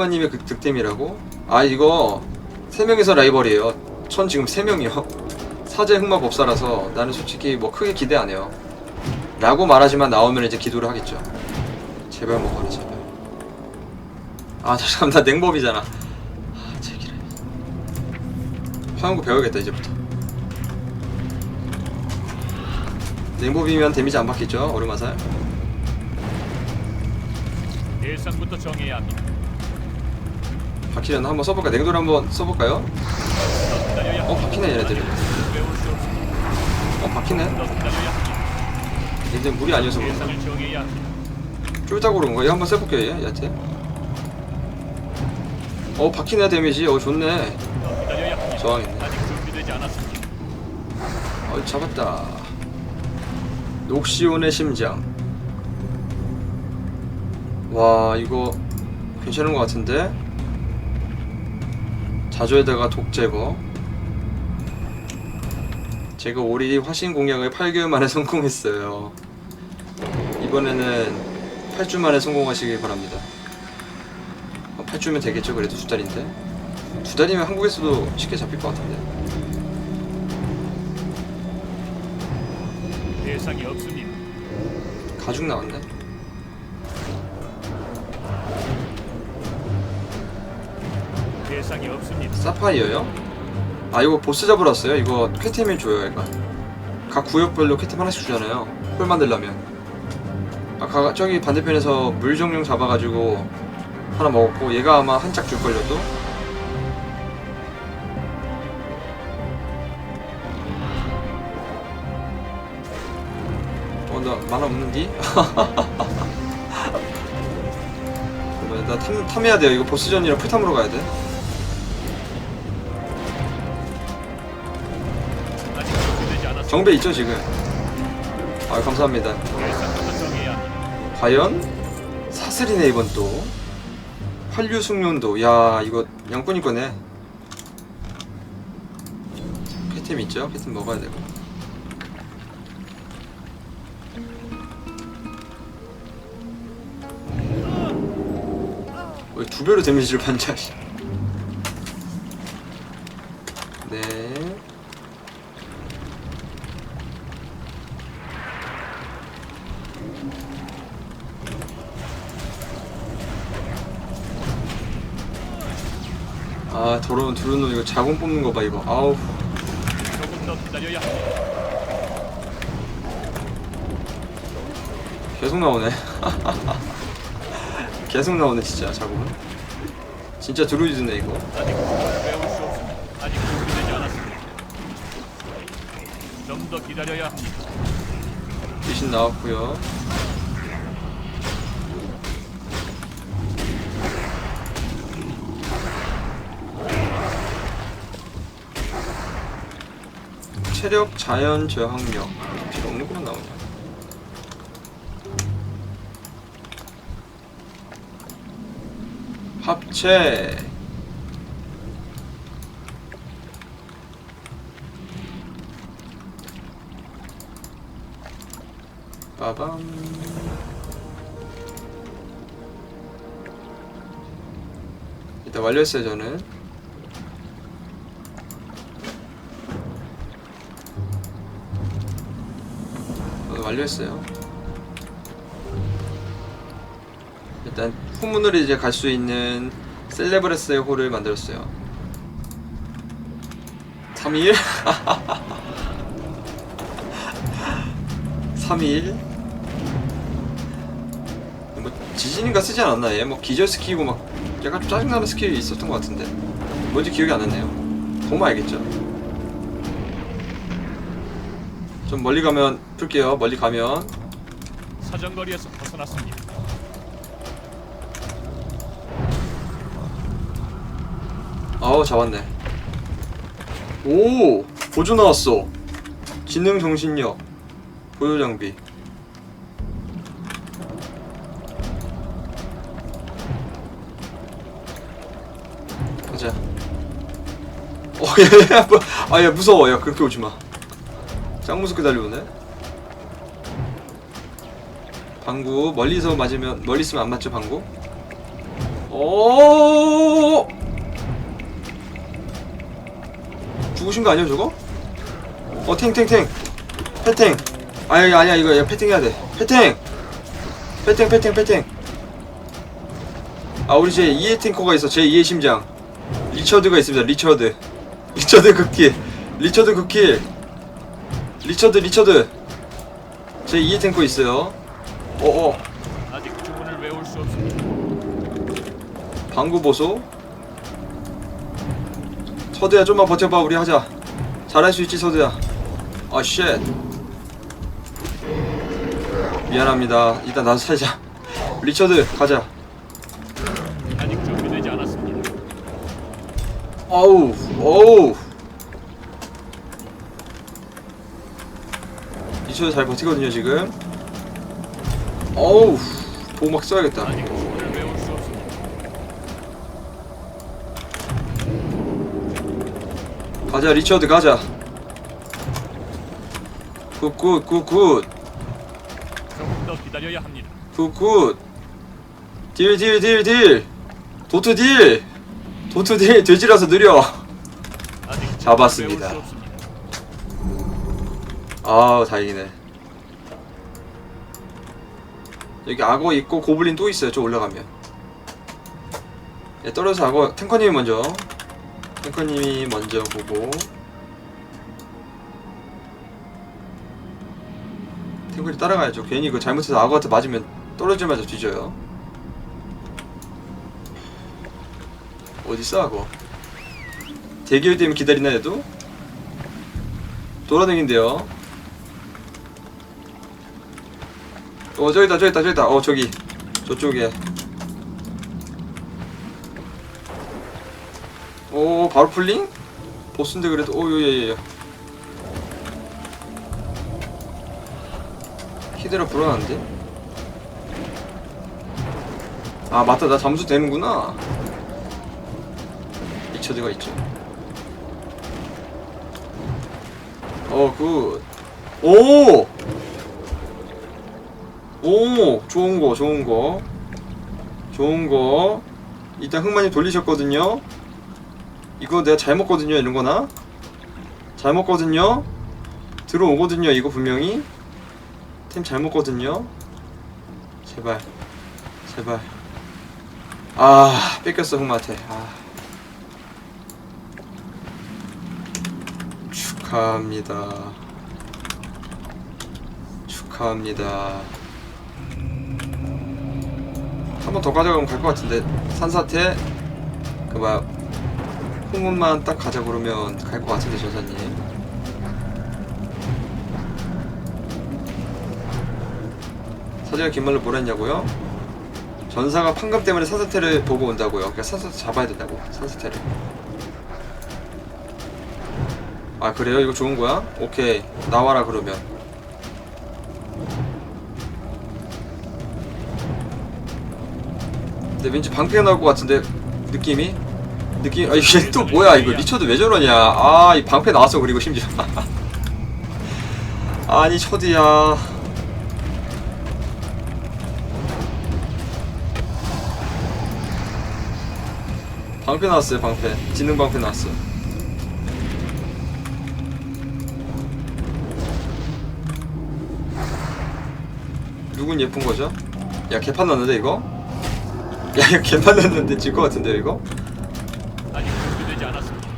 흑마님의 그 득템이라고? 아 이거 세 명이서 라이벌이에요. 전 지금 세 명이요. 사제 흑마 법사라서 나는 솔직히 뭐 크게 기대 안 해요. 라고 말하지만 나오면 이제 기도를 하겠죠. 제발 먹어라 제발. 아 잠깐 나 냉법이잖아. 아 제기를. 화용구 배워야겠다 이제부터. 냉법이면 데미지 안 받겠죠 얼음 화살. 대상부터 정해야 합니다. 바퀴는 한번 써볼까? 냉돌 한번 써볼까요? 어 바퀴네 얘네들이. 어 바퀴네. 얘들 물이 아니어서 그런가? 쫄딱 오른 거야? 얘 한번 써볼게요 얘 얘한테. 어 바퀴네 데미지. 어 좋네. 저항 있네. 어 잡았다. 녹시온의 심장. 와 이거 괜찮은 것 같은데. 자조에다가 독 제거. 제가 오리 화신 공략을 8개월 만에 성공했어요. 이번에는 8주 만에 성공하시길 바랍니다. 어, 8주면 되겠죠? 그래도 두 달인데. 두 달이면 한국에서도 쉽게 잡힐 것 같은데. 대상이 없습니다. 가죽 나왔네. 대상이 없습니다. 사파이어요? 아 이거 보스 잡으러 왔어요? 이거 쾌템을 줘요 얘가 각 구역별로 쾌템 하나씩 주잖아요 홀 만들려면 아까 저기 반대편에서 물 정령 잡아가지고 하나 먹었고 얘가 아마 한 짝 줄걸요 또? 어나 만화 없는디? 나 탐, 탐해야 돼요 이거 보스전이라 풀탐으로 가야 돼 정배 있죠 지금? 아 감사합니다. 과연 사슬이네 이번 또 환류 숙련도 야 이거 양꾼이 거네. 캐템 있죠? 캐템 먹어야 되고. 왜 두 배로 데미지를 받냐? 아 더러운 두루노 이거 자궁 뽑는 거 봐 이거 아우. 계속 나오네 계속 나오네 진짜 자궁 진짜 드루이드네 이거 아직 더 기다려야 합니다. 귀신 나왔고요 체력 자연 저항력. 필요 없는 거만 나오네. 합체. 빠밤. 일단 완료했어요 저는 완료했어요. 일단 후문으로 이제 갈 수 있는 셀레브레스의 홀을 만들었어요. 3일? 3일? 뭐 지진인가 쓰지 않았나 얘? 뭐 기절 스킬이고 막 약간 좀 짜증나는 스킬이 있었던 것 같은데. 뭔지 기억이 안 나네요. 보면 알겠죠 좀 멀리 가면 풀게요. 멀리 가면. 사정거리에서 벗어났습니다. 아우 잡았네. 오! 보조 나왔어. 지능 정신력. 보조 장비. 가자. 어야야 뭐, 아야 무서워. 야 그렇게 오지 마 짱 무섭게 달려오네. 방구 멀리서 맞으면 멀리 있으면 안 맞죠 방구? 오 죽으신 거 아니야 저거? 어 탱탱탱. 패탱. 아니 아니야 이거 이거 패탱 해야 돼. 패탱! 패탱 패탱 패탱. 아 우리 제 2의 탱커가 있어. 제 2의 심장. 리처드가 있습니다 리처드. 리처드 극킬. 리처드 극킬 리처드 리처드. 제 2의 탱커 있어요. 어어. 아직 주문을 외울 수 없습니다. 방구 보소. 서두야 좀만 버텨봐. 우리 하자. 잘할 수 있지 서두야. 아쉣. 미안합니다. 일단 나도 살자. 리처드 가자. 아직 준비되지 않았습니다. 어우 어우 리처드 잘 버티거든요 지금. 어우 보호막 써야겠다. 가자 리처드 가자. 굿굿 굿굿. 조금 더 기다려야 합니다. 굿굿. 딜 딜 딜 딜. 도트 딜. 도트 딜 돼지라서 느려. 잡았습니다. 아 다행이네. 여기 악어 있고 고블린 또 있어요 저 올라가면. 예, 떨어져서 악어 탱커님이 먼저. 탱커님이 먼저 보고. 탱커님 따라가야죠. 괜히 그 잘못해서 악어한테 맞으면 떨어지자마자 뒤져요. 어딨어 악어? 대기열 때문에 기다리나 얘도? 돌아다닌대요 어 저기다 저기다 저기다. 어 저기. 저쪽에. 오 바로 풀링? 보스인데 그래도. 오예예예. 히드라 불안한데? 아 맞다. 나 잠수 되는구나. 리처드가 있죠. 어굿. 오! 오 좋은 거 좋은 거. 좋은 거. 일단 흑만이 돌리셨거든요. 이거 내가 잘 먹거든요 이런 거나? 잘 먹거든요? 들어오거든요 이거 분명히? 템 잘 먹거든요? 제발 제발. 아 뺏겼어 흑마한테. 아. 축하합니다. 축하합니다 한 번 더 가져가면 갈 것 같은데. 산사태? 그 뭐야 홍문만 딱 가자 그러면 갈 것 같은데 전사님. 사제가 긴 말로 뭐라 했냐고요? 전사가 판금 때문에 산사태를 보고 온다고요. 그러니까 산사태 잡아야 된다고 산사태를. 아 그래요? 이거 좋은 거야? 오케이. 나와라 그러면 근데 왠지 방패가 나올 것 같은데 느낌이? 느낌? 아 이게 또 뭐야? 이거 리처드 왜 저러냐? 아 이 방패 나왔어 그리고 심지어. 아니 초디야. 방패 나왔어요 방패. 지능 방패 나왔어 누군 예쁜 거죠? 야 개판 났는데 이거? 야 이거 개판 났는데 질 것 같은데 이거? 아직 준비되지 않았습니다.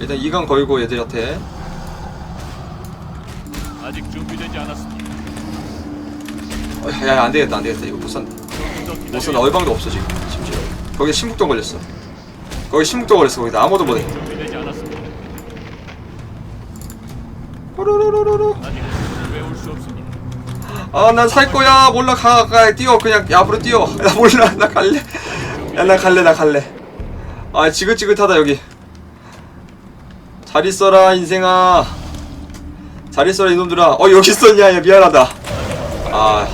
일단 이강 걸고 얘들한테. 아직 준비되지 않았습니다. 어, 야 야 안되겠다 안되겠다. 이거 못 산다 조금 더 못 산다 기다려야 얼방도 없어 지금. 심지어. 거기 신북도 걸렸어. 거기 신북도 걸렸어 거기다. 아무도 못해 준비되지 않았습니다. 호로로로로로 아직 주문을 외울 수 없습니다. 아난살 거야. 몰라. 가, 가 뛰어. 그냥 야, 앞으로 뛰어. 나 몰라. 나 갈래. 야 나 갈래. 나 갈래. 아 지긋지긋하다 여기. 잘 있어라 인생아. 잘 있어라 이놈들아. 어 여기 있었냐? 야 미안하다. 아